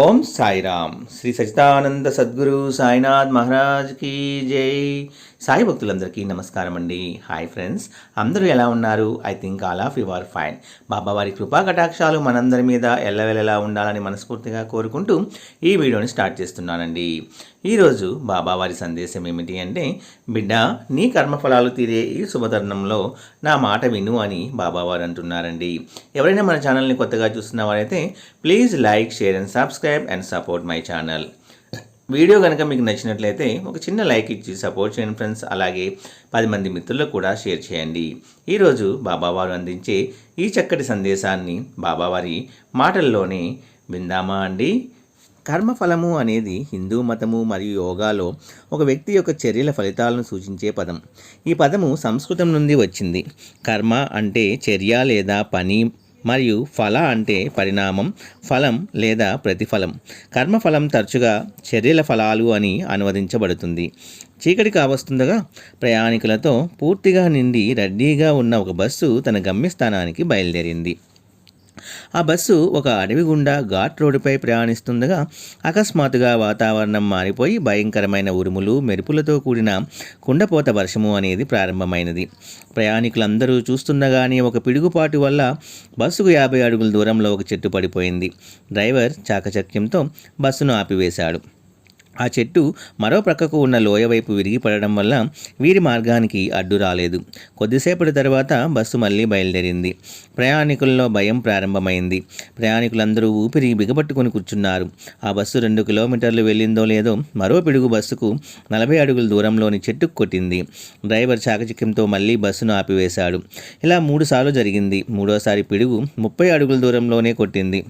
ఓం సాయిరామ్. శ్రీ సచితానంద సద్గురు సాయినాథ్ మహారాజ్ కీ జై. సాయి భక్తులందరికీ నమస్కారం అండి. Hi friends. అందరూ ఎలా ఉన్నారు? I think all of you are fine. బాబావారి కృపా కటాక్షాలు మనందరి మీద ఎల్లవెల్లలా ఉండాలని మనస్ఫూర్తిగా కోరుకుంటూ ఈ వీడియోని స్టార్ట్ చేస్తున్నానండి. ఈరోజు బాబావారి సందేశం ఏమిటి అంటే బిడ్డ నీ కర్మఫలాలు తీరే ఈ శుభతరుణంలో నా మాట విను అని బాబావారు అంటున్నారండి. ఎవరైనా మన ఛానల్ని కొత్తగా చూస్తున్న వారైతే please like share and subscribe and support my channel. Video కనుక మీకు నచ్చినట్లయితే ఒక చిన్న లైక్ ఇచ్చి సపోర్ట్ చేయండి ఫ్రెండ్స్. అలాగే పది మంది మిత్రులకు కూడా షేర్ చేయండి. ఈరోజు బాబావారు అందించే ఈ చక్కటి సందేశాన్ని బాబావారి మాటల్లోనే విందామా అండి. కర్మఫలము అనేది హిందూ మతము మరియు యోగాలో ఒక వ్యక్తి యొక్క చర్యల ఫలితాలను సూచించే పదం. ఈ పదము సంస్కృతం నుండి వచ్చింది. కర్మ అంటే చర్య లేదా పని మరియు ఫల అంటే పరిణామం ఫలం లేదా ప్రతిఫలం. కర్మఫలం తరచుగా చర్యల ఫలాలు అని అనువదించబడుతుంది. చీకటి కావస్తుండగా ప్రయాణికులతో పూర్తిగా నిండి రద్దీగా ఉన్న ఒక బస్సు తన గమ్యస్థానానికి బయలుదేరింది. ఆ బస్సు ఒక అడవి గుండా ఘాట్ రోడ్డుపై ప్రయాణిస్తుండగా అకస్మాత్తుగా వాతావరణం మారిపోయి భయంకరమైన ఉరుములు మెరుపులతో కూడిన కుండపోత వర్షము అనేది ప్రారంభమైనది. ప్రయాణికులందరూ చూస్తుండగానే ఒక పిడుగుపాటు వల్ల బస్సుకు యాభై అడుగుల దూరంలో ఒక చెట్టు పడిపోయింది. డ్రైవర్ చాకచక్యంతో బస్సును ఆపివేశాడు. ఆ చెట్టు మరో ప్రక్కకు ఉన్న లోయవైపు విరిగిపడడం వల్ల వీరి మార్గానికి అడ్డు రాలేదు. కొద్దిసేపటి తర్వాత బస్సు మళ్ళీ బయలుదేరింది. ప్రయాణికుల్లో భయం ప్రారంభమైంది. ప్రయాణికులందరూ ఊపిరి బిగపట్టుకుని కూర్చున్నారు. ఆ బస్సు రెండు కిలోమీటర్లు వెళ్ళిందో లేదో మరో పిడుగు బస్సుకు నలభై అడుగుల దూరంలోని చెట్టుకు కొట్టింది. డ్రైవర్ చాకచక్యంతో మళ్ళీ బస్సును ఆపివేశాడు. ఇలా మూడుసార్లు జరిగింది. మూడోసారి పిడుగు ముప్పై అడుగుల దూరంలోనే కొట్టింది.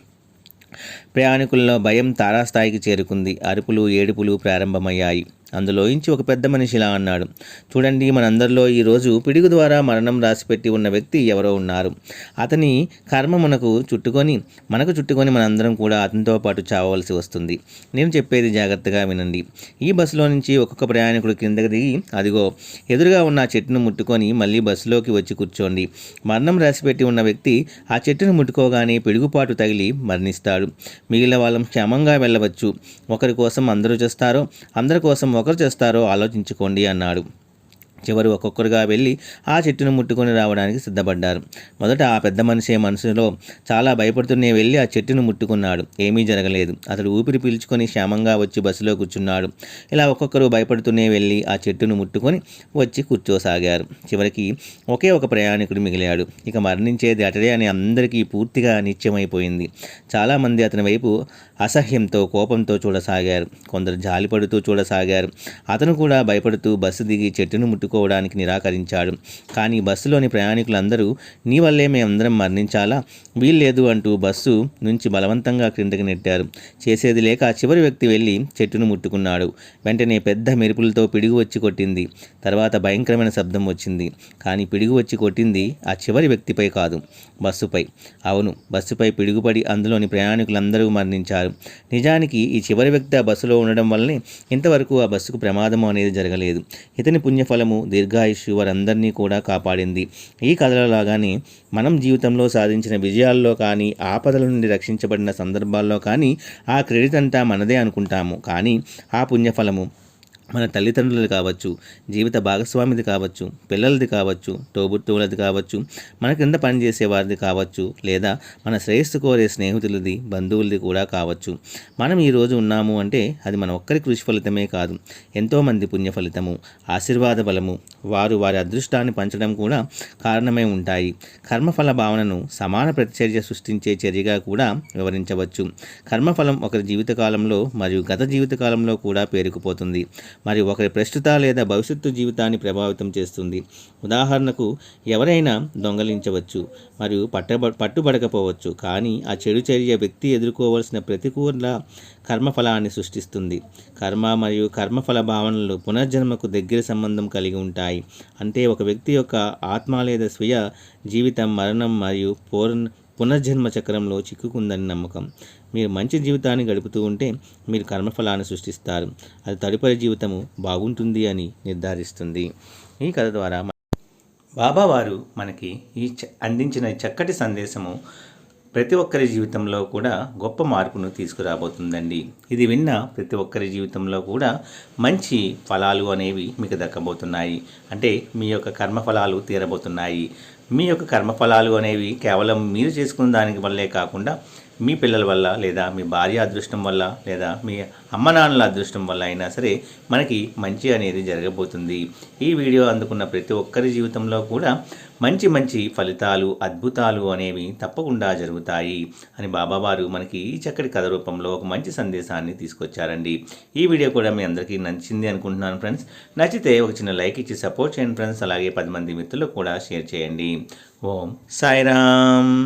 ప్రయాణికుల్లో భయం తారాస్థాయికి చేరుకుంది. అరుపులు ఏడుపులు ప్రారంభమయ్యాయి. అందులోంచి ఒక పెద్ద మనిషి ఇలా అన్నాడు చూడండి మనందరిలో ఈరోజు పిడుగు ద్వారా మరణం రాసిపెట్టి ఉన్న వ్యక్తి ఎవరో ఉన్నారు. అతని కర్మ మనకు చుట్టుకొని మనకు చుట్టుకొని మనందరం కూడా అతనితో పాటు చావవలసి వస్తుంది. నేను చెప్పేది జాగ్రత్తగా వినండి. ఈ బస్సులో నుంచి ఒక్కొక్క ప్రయాణికుడు కిందకి దిగి అదిగో ఎదురుగా ఉన్న ఆ చెట్టును ముట్టుకొని మళ్ళీ బస్సులోకి వచ్చి కూర్చోండి. మరణం రాసిపెట్టి ఉన్న వ్యక్తి ఆ చెట్టును ముట్టుకోగానే పిడుగుపాటు తగిలి మరణిస్తాడు. మిగిలిన వాళ్ళం క్షేమంగా వెళ్ళవచ్చు. ఒకరి కోసం అందరూ చేస్తారో అందరి కోసం ఒకరు చేస్తారో ఆలోచించుకోండి అన్నాడు. చివరు ఒక్కొక్కరుగా వెళ్ళి ఆ చెట్టును ముట్టుకొని రావడానికి సిద్ధపడ్డారు. మొదట ఆ పెద్ద మనిషి మనసులో చాలా భయపడుతూనే వెళ్ళి ఆ చెట్టును ముట్టుకున్నాడు. ఏమీ జరగలేదు. అతడు ఊపిరి పీల్చుకొని క్షేమంగా వచ్చి బస్సులో కూర్చున్నాడు. ఇలా ఒక్కొక్కరు భయపడుతూనే వెళ్ళి ఆ చెట్టును ముట్టుకొని వచ్చి కూర్చోసాగారు. చివరికి ఒకే ఒక ప్రయాణికుడు మిగిలాడు. ఇక మరణించేది అతడే అని అందరికీ పూర్తిగా నిత్యమైపోయింది చాలామంది అతని వైపు అసహ్యంతో కోపంతో చూడసాగారు. కొందరు జాలిపడుతూ చూడసాగారు. అతను కూడా భయపడుతూ బస్సు దిగి చెట్టును ముట్టుకోవడానికి నిరాకరించాడు. కానీ బస్సులోని ప్రయాణికులందరూ నీ వల్లే మేమందరం మరణించాలా? వీల్లేదు అంటూ బస్సు నుంచి బలవంతంగా క్రిందకి నెట్టారు. చేసేది లేక చివరి వ్యక్తి వెళ్ళి చెట్టును ముట్టుకున్నాడు. వెంటనే పెద్ద మెరుపులతో పిడుగు వచ్చి కొట్టింది. తర్వాత భయంకరమైన శబ్దం వచ్చింది. కానీ పిడుగు వచ్చి కొట్టింది ఆ చివరి వ్యక్తిపై కాదు బస్సుపై. అవును బస్సుపై పిడుగుపడి అందులోని ప్రయాణికులందరూ మరణించారు. నిజానికి ఈ చివరి వ్యక్తి ఆ బస్సులో ఉండడం వల్లనే ఇంతవరకు ఆ బస్సుకు ప్రమాదము అనేది జరగలేదు. ఇతని పుణ్యఫలము దీర్ఘాయుష్యు వారందరినీ కూడా కాపాడింది. ఈ కథలో లాగానే మనం జీవితంలో సాధించిన విజయాల్లో కానీ ఆపదల నుండి రక్షించబడిన సందర్భాల్లో కానీ ఆ క్రెడిట్ అంతా మనదే అనుకుంటాము. కానీ ఆ పుణ్యఫలము మన తల్లిదండ్రులది కావచ్చు జీవిత భాగస్వామిది కావచ్చు పిల్లలది కావచ్చు తోబుట్టువులది కావచ్చు మన కింద పనిచేసే వారిది కావచ్చు లేదా మన శ్రేయస్సు కోరే స్నేహితులది బంధువులది కూడా కావచ్చు. మనం ఈరోజు ఉన్నాము అంటే అది మన ఒక్కరి కృషి ఫలితమే కాదు. ఎంతోమంది పుణ్య ఫలితము ఆశీర్వాద బలము వారు వారి అదృష్టాన్ని పంచడం కూడా కారణమై ఉంటాయి. కర్మఫల భావనను సమాన ప్రతిచర్య సృష్టించే చర్యగా కూడా వివరించవచ్చు. కర్మఫలం ఒకరి జీవితకాలంలో మరియు గత జీవితకాలంలో కూడా పేరుకుపోతుంది. మరియు ఒకరి ప్రస్తుత లేదా భవిష్యత్తు జీవితాన్ని ప్రభావితం చేస్తుంది. ఉదాహరణకు ఎవరైనా దొంగలించవచ్చు మరియు పట్టబ పట్టుబడకపోవచ్చు కానీ ఆ చెడు చర్య వ్యక్తి ఎదుర్కోవలసిన ప్రతికూల కర్మఫలాన్ని సృష్టిస్తుంది. కర్మ మరియు కర్మఫల భావనలు పునర్జన్మకు దగ్గర సంబంధం కలిగి ఉంటాయి. అంటే ఒక వ్యక్తి యొక్క ఆత్మ లేదా స్వీయ జీవితం మరణం మరియు పూర్ణ పునర్జన్మ చక్రంలో చిక్కుకుందని నమ్మకం. మీరు మంచి జీవితాన్ని గడుపుతూ ఉంటే మీరు కర్మఫలాన్ని సృష్టిస్తారు. అది తదుపరి జీవితము బాగుంటుంది అని నిర్ధారిస్తుంది. ఈ కథ ద్వారా బాబా వారు మనకి ఈ చ- అందించిన చక్కటి సందేశము ప్రతి ఒక్కరి జీవితంలో కూడా గొప్ప మార్పును తీసుకురాబోతుందండి. ఇది విన్న ప్రతి ఒక్కరి జీవితంలో కూడా మంచి ఫలాలు అనేవి మీకు దక్కబోతున్నాయి. అంటే మీ యొక్క కర్మ ఫలాలు తీరబోతున్నాయి. మీ యొక్క కర్మఫలాలు అనేవి కేవలం మీరు చేసుకున్న దానికి వల్లే కాకుండా మీ పిల్లల వల్ల లేదా మీ భార్య అదృష్టం వల్ల లేదా మీ అమ్మ నాన్నల అదృష్టం వల్ల అయినా సరే మనకి మంచి అనేది జరగబోతుంది. ఈ వీడియో అందుకున్న ప్రతి ఒక్కరి జీవితంలో కూడా మంచి మంచి ఫలితాలు అద్భుతాలు అనేవి తప్పకుండా జరుగుతాయి అని బాబావారు మనకి ఈ చక్కటి కథ రూపంలో ఒక మంచి సందేశాన్ని తీసుకొచ్చారండి. ఈ వీడియో కూడా మీ అందరికీ నచ్చింది అనుకుంటున్నాను ఫ్రెండ్స్. నచ్చితే ఒక చిన్న లైక్ ఇచ్చి సపోర్ట్ చేయండి ఫ్రెండ్స్. అలాగే పది మంది మిత్రులకు కూడా షేర్ చేయండి. ఓం సాయిరామ్.